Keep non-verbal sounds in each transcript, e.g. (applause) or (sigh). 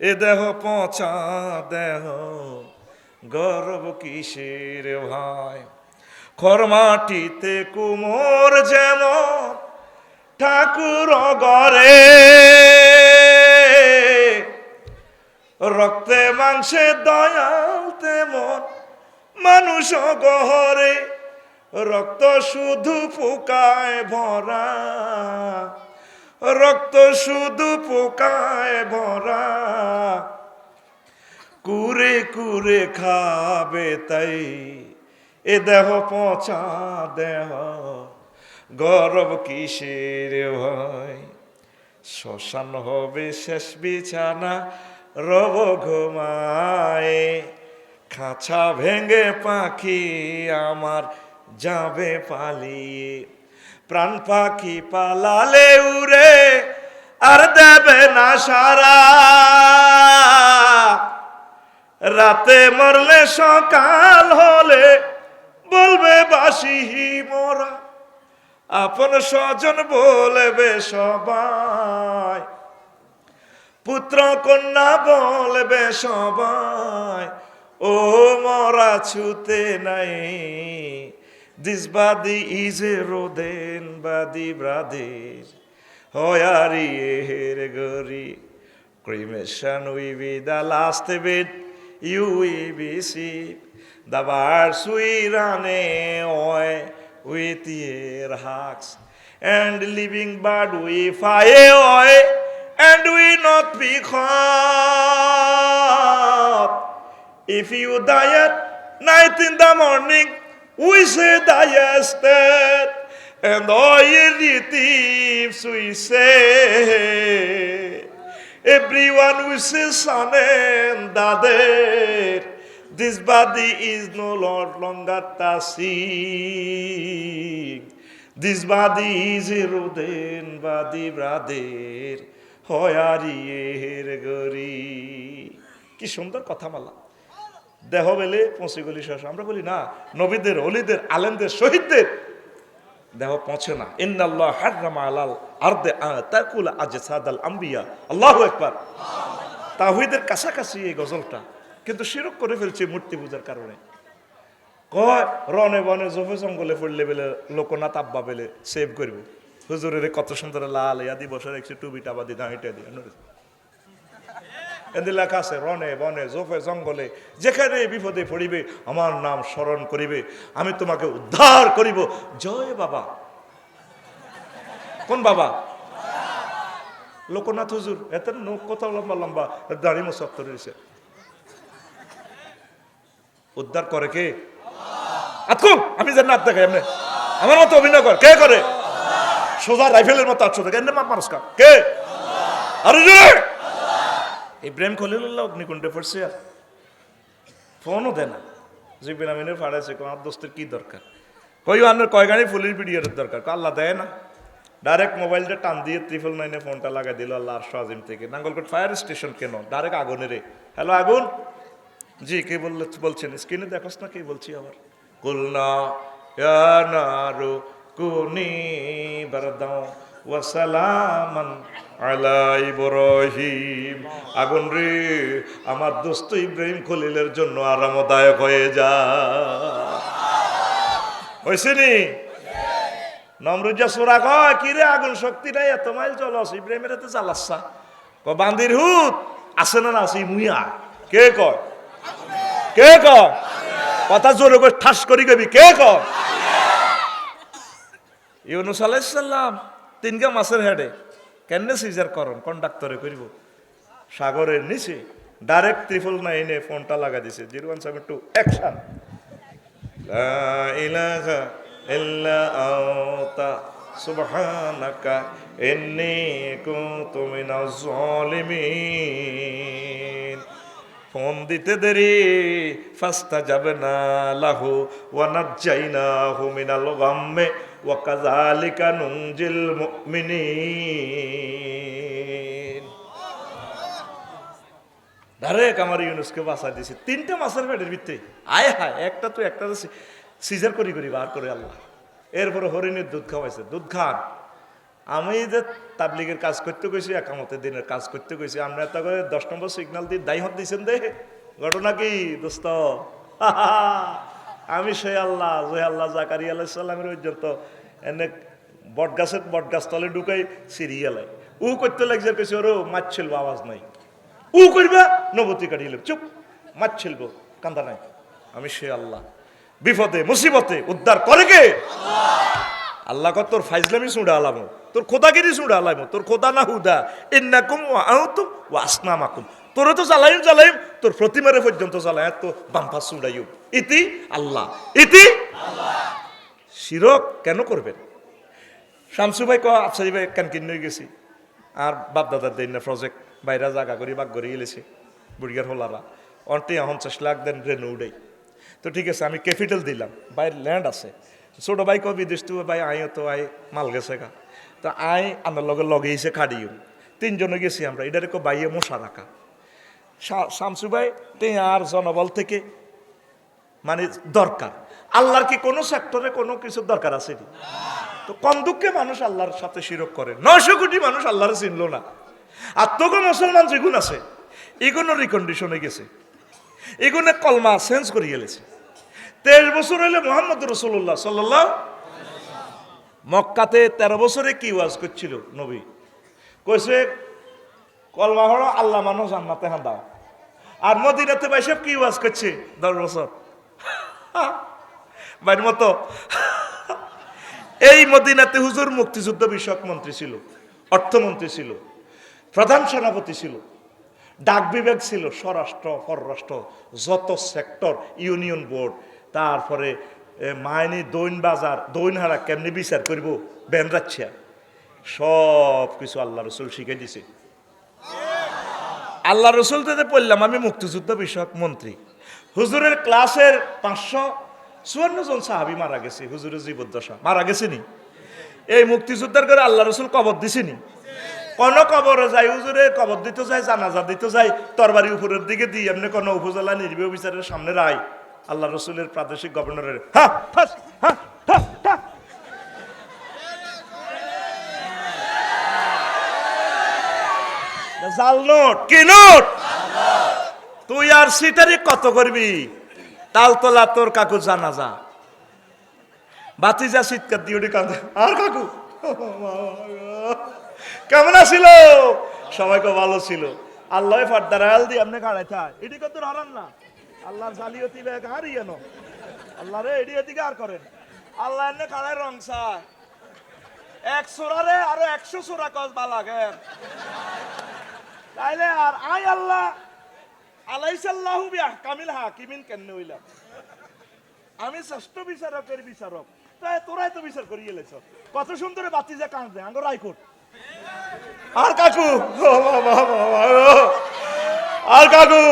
এ দেহ পচা দেহ, গর্ব কিসের ভাই? খরমাটিতে কুমোর যেমন ঠাকুর গরে রক্তে মাংসে দয়াল তেমন মানুষ গহরে, রক্ত শুধু ফুকায় ভরা। রক্ত শুধু পোকায় ভরা। কুরে কুরে খাবে তাই এ দেহ পচা দেহ, গরব কিসের ভয়? শ্মশান হবে শেষ বিছানা, রব ঘুমায়। খাঁচা ভেঙে পাখি আমার যাবে পালিয়ে। প্রাণ পাখি পালালে উড়ে, আর দেবে না সারা। রাতে মরলে সকাল হলে বলবে বাসি মোরা। আপন স্বজন বলবে সবাই। পুত্র কন্যা বলবে সবাই, ও মরা ছুতে নাই বাদি ইজ এ রোদেন বাদি ব্রাদের হয়ারি হের গরি Cremation will be the last bit you will receive. The birds will run away with your hugs. And living bird will fly away and will not be caught. If you die at night in the morning, we say die yesterday. And all we say. Everyone wishes son and daughter. This body is no longer tasik. This body is a rodin body brother. হয়ারিয়ের গরি কি সুন্দর কথা মালা দেহ বেলে পৌঁছে গলি শেষ আমরা বলি, না, নবীদের, অলিদের, আলেমদের, শহীদদের দেহ পৌঁছে না। ইন্নাল্লাহ হাররামা আলাল আরদে তাকুল আজ সাদাল আম্বিয়া। আল্লাহু আকবার। তাহিদের কাছাকাছি এই গজলটা। কিন্তু শিরক করে ফেলছে মূর্তি পূজার কারণে। কয়, রনে বনে জফে জঙ্গলে পড়লে বেলে, লোকনাথ আব্বা বেলে, সেভ করব। হুজুরের কত সুন্দর লাল ইয়াদি বসে একশো টুবিটা বাদি দাঁড়িয়ে দিয়ে। এদের লেখা আছে রনে বনে, জোফে জঙ্গলে, যেখানে বিপদে পড়িবে, আমার নাম স্মরণ করিবে, আমি তোমাকে উদ্ধার করিব। জয় বাবা। কোন বাবা? লোকনাথ হুজুর এত নোক লম্বা লম্বা, দাড়ি মোসক্ত রয়েছে। উদ্ধার করে কে? আতকু, আমি জানি না দেখাই, এমনি। আমার মতো অভিনয় কর। কে করে? সোজা রাইফেলের মতো আটশো থেকে, এমনি মাপ মানুষ কা কে? আরে জোরে! ইব্রাহিম খলিলুল্লাহ অগ্নিকুণ্ডে পড়ছে আর ফোনও দেয় না। জিবিন আমিনের ফাড়াইছে আমার দোস্তের কি দরকার? কই আনের কয় গাড়ি ফুলির ভিডিওর দরকার? আল্লাহ দেয় না। ডাইরেক্ট মোবাইলটা টান দিয়ে ত্রিপল নাইনে ফোনটা লাগাই দিল আল্লাহ আর আজিম থেকে। নাঙ্গলকোট ফায়ার স্টেশন কেন? ডাইরেক্ট আগুনের হ্যালো আগুন? জি, কে বললে, বলছেন? স্ক্রিনে দেখোস না, কে বলছি আবার? কুলনা নারু, কুনি বারদাও ওয়াসালামান আলা ইব্রাহিম। আগুন রে, আমার দোস্ত ইব্রাহিম খলিলের জন্য আরামদায়ক হয়ে যা। হয়েছে নি? নমরুজা সোরা কয়, কি রে আগুন শক্তি নাই এত মাইল চলস, ইব্রাহিমের এত চালাচ্ছা ক বান্দির হুত, আছে না না মুইয়া। কে কয়? কে কয়? কথা জোরে করে ঠাস করি গবি কে কয়? ইউনুস আলাইসাল্লাম তিনগা মাছের হেডে। কেন সিজার করন কন্ডাক্টরে করিব সাগরের নিচে ডাইরেক্ট ত্রিফল নাইনে ফোনটা লাগা দিছে। Zero one seven two action সুবহানাকা ইন্নী কুনতু মিনাজ জালিমিন। ফোন দিতে দেরি। ফাস্তা যাবে না লাহু ওয়ানাজ্জাইনাহু মিনাল গাম্মে। হায় এরপরে হরিণের দুধ খাওয়াইছে। দুধ খান। আমি যে তাবলিগের কাজ করতে গেছি একামতের দিনের কাজ করতে গেছি আমরা তো করে দশ নম্বর সিগন্যাল দিয়ে দায়ী হত দিয়েছেন দে। ঘটনা কি, দোস্ত? (laughs) আমি সে আল্লাহ, যে আল্লাহ জাকারি আলাইসাল্লামের পর্যন্ত এনে বট গাছের বট গাছ তলে ঢুকাই সিরিয়ালাই উ করতে লাগছে কেছে ওরও মাছ ছিলবো, আওয়াজ নাই। উ করবা নবতী কাটিয়ে চুপ, মাছ ছিলবো, কান্দা নাই। আমি সে আল্লাহ। বিপদে, মুসিবতে উদ্ধার করে কে? আল্লাহ কর তোর ফাইজলামি শুঁড়া আলামো, তোর খোদাগিরি শুঁড়া আলামো, তোর খোদা না হুদা, ইন্নাকুম ওয়া আউতুম ওয়া আসনামাকুম। তোরে তো জ্বালাইম জ্বালাইম, তোর প্রতিমারে পর্যন্ত জ্বালাই তো বাম্পা শুঁড়াইও ইতি আল্লাহ। ইতি শিরক কেন করবেন? শামসু ভাই ক আফসারি ভাই কেন কিনে গেছি? আর বাপ দাদার দেন না প্রজেক্ট বাইরা জাগা করি, বাগ করে গেলেছে বুড়িয়ার হোলারা। অন্টি চাষ লাখ দেন রেনু উড়াই। তো ঠিক আছে, আমি ক্যাপিটাল দিলাম। বাইর ল্যান্ড আছে। ছোট ভাই কো বিদেশ তো ভাই আইও তো আই মাল গেছে গা। তো আই আমার লগে লগেইছে খাড়িও তিনজনে গেছি আমরা। এটারে কো বাইয়ে মশা রাখা। শামসু ভাই, তে আর জনবল থেকে মানে দরকার। আল্লাহর কি কোনো সেক্টরে কোনো কিছু দরকার আছে? তো কম দুঃখে মানুষ আল্লাহর সাথে শিরক করে। নয়শো কোটি মানুষ আল্লাহর চিনল না। আর তোকে মুসলমান যেগুন আছে এগুলো রিকন্ডিশনে গেছে। এগুলো কলমা চেঞ্জ করে গেলেছে। তেইশ বছর হইলে মোহাম্মদ রসুল্লাহ সাল্লাহ মক্কাতে তেরো বছরে কি ওয়াজ করছিল নবী? কইছে, কলমা হলো আল্লাহ মানুষ জান্নাতে হান দাও আর মদিনাতে বাইসব কি ওয়াজ করছে? দশ বছর। (laughs) বাইর মতো। এই মদিনাতে হুজুর মুক্তিযুদ্ধ বিষয়ক মন্ত্রী ছিল, অর্থমন্ত্রী ছিল, প্রধান সেনাপতি ছিল, ডাক বিভাগ ছিল, স্বরাষ্ট্র, পররাষ্ট্র, যত সেক্টর, ইউনিয়ন বোর্ড, তারপরে মাইনি দৈন বাজার, দৈন হারা কেমনি বিচার করিব? বেন রাচ্ছিয়া সব কিছু আল্লাহ রসুল শিখে দিছে। আল্লাহ রসুল থেকে পড়লাম আমি মুক্তিযুদ্ধ বিষয়ক মন্ত্রী। হুজুরের ক্লাসের পাঁচশো চুয়ান্ন জন সাহাবি মারা গেছে হুজুরের জীবদ্দশা। মারা গেছে নি এই মুক্তিযোদ্ধার করে আল্লাহ রসুল কবর দিছিনি? কোন কবরে যাই হুজুরে, কবর দিতে যায়, জানাজা দিতে যায়, তরবারি উপরের দিকে দিই এমনি কোন উপজেলা নির্বাহী অফিসারের সামনে রায়। আল্লাহ রসুলের প্রাদেশিক গভর্নরের। হ্যাঁ। জাল নোট, কি নোট? তুই আর সিটারি কত করবি? তালতলা তোর কাকু জানা যা বাতি যা শীতকার দিয়ে উঠে কাঁদে, আর কাকু? কেমন আছিল? সবাইকে ভালো ছিল। আল্লাহ ফার্দার আয়াল দিয়ে আপনি গাড়াই থাক। এটি কত হারান না? আল্লাহর জালিয়তি ব্যাগ আর ইয়েন আল্লাহ রে, এটি এদিকে আর করেন। আল্লাহ এনে কাড়ায় রং চায় এক সোরারে আরও একশো সোরা কস বালাগের তাইলে আর আই আল্লাহ। আলাইসাল্লাহু বিআহকামিল হাকিমিন কেন হইলাম আমি শ্রেষ্ঠ বিচারকের বিচারক। তাই তোরাই তো বিচার করিয়ে লেছ কত সুন্দর বাতি যে কাঁদে আঙ্গ রায়কোট আর কাকু। আর কাকু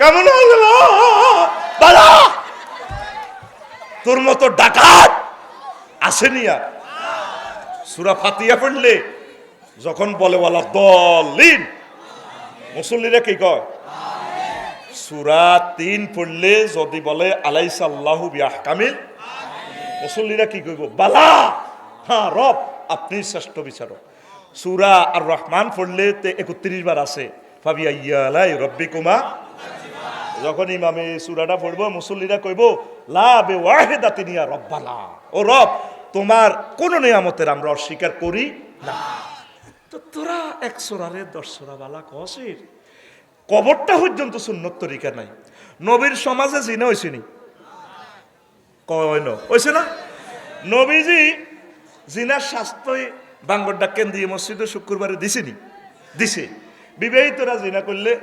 কেমন হলো? দাদা তোর মতো ডাকাত আসেনি আর? সুরা ফাতিয়া পড়লে যখন বলে বলা দলিন মুসল্লিরা কি কয়? সুরা তিন পড়লে যদি বলে আলাইসা আল্লাহু বিয়াহকামিল মুসল্লিরা কি কইব? বালা! হ্যাঁ রব, আপনি শ্রেষ্ঠ বিচারক। সুরা আর রহমান পড়লে তে একত্রিশ বার আছে ফাবিয়া ইয়ালাই রব্বি কুমা যখন ইমামে সুরাটা পড়ব, মুসল্লিরা কইব, লা বে ওয়াহেদা তিনি রব্বালা ও রব, তোমার কোন নিয়ামতের আমরা অস্বীকার করি না। তো তোরা এক সোরারে দশ সোরা বালা কসির। কবরটা পর্যন্ত সুন্নত তরিকা নাই। নবীর সমাজে জিনে হয়েছে নি? কয় ন? হয়েছে না? নবীজি জিনার শাস্ত্রই বাঙ্গর ডাক্কেন দিয়ে মসজিদে শুক্রবারে দিছেনি দিছে। বিবাহিতরা জিনা করলে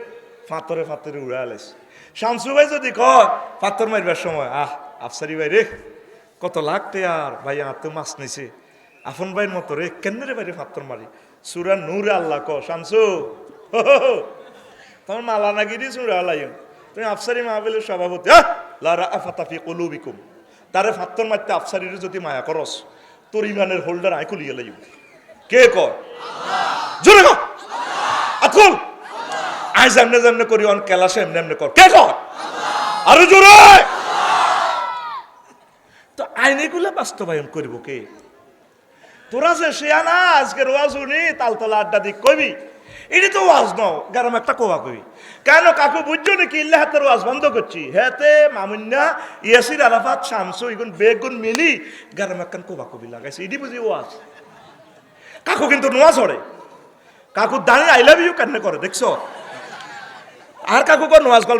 ফাতরে ফাতরে উড়া আলাইছে শামসু ভাই যদি কয়, ফাতর মারবার সময়, আহ, আফসারি ভাই রে, কত লাখ আর, ভাই তো মাছ নিছে। আফন ভাইয়ের মতো রে কেন রে বাইরে ফাতর মারি। সুরা নূর আল্লাহ ক শামসু। তোমার মালানাগিরি সুরা আলাইম তুমি আফসারি মাহবিলের সভাপতি। লারা আফাতাফি কলুবিকুম। তারে ফাত্তর মারতে আফসারির যদি মায়া করস তোর ইমানের হোল্ডার আয় খুলিয়ে লাইব। কে কয়? জোরে কর আতুল আয় যেমনে যেমনে করি অন কেলাসে এমনি এমনি কর। কে কয়? আরও জোরে। তো আইনিগুলো বাস্তবায়ন করব কে? তোরা যে শিয়া না আজকে রোয়াজ উনি তালতলা আড্ডা দিক কবি এটি তো ওয়াজ নাও, গরম একটা কোয়া কবি কেন কাকু বুঝছ নাকি ইল্লা হাতের ওয়াজ বন্ধ করছি? হেতে মামুন্যা ইয়াসির, আরাফাত, শামসু এগুন বেগুন মিলি গরম একখান কোবা কবি লাগাইছে। এটি বুঝি ওয়াজ। কাকু কিন্তু নোয়া চড়ে। কাকু দাঁড়িয়ে আই লাভ ইউ কেন করে, দেখছ? আর কাকু কর নোয়াজ কলমা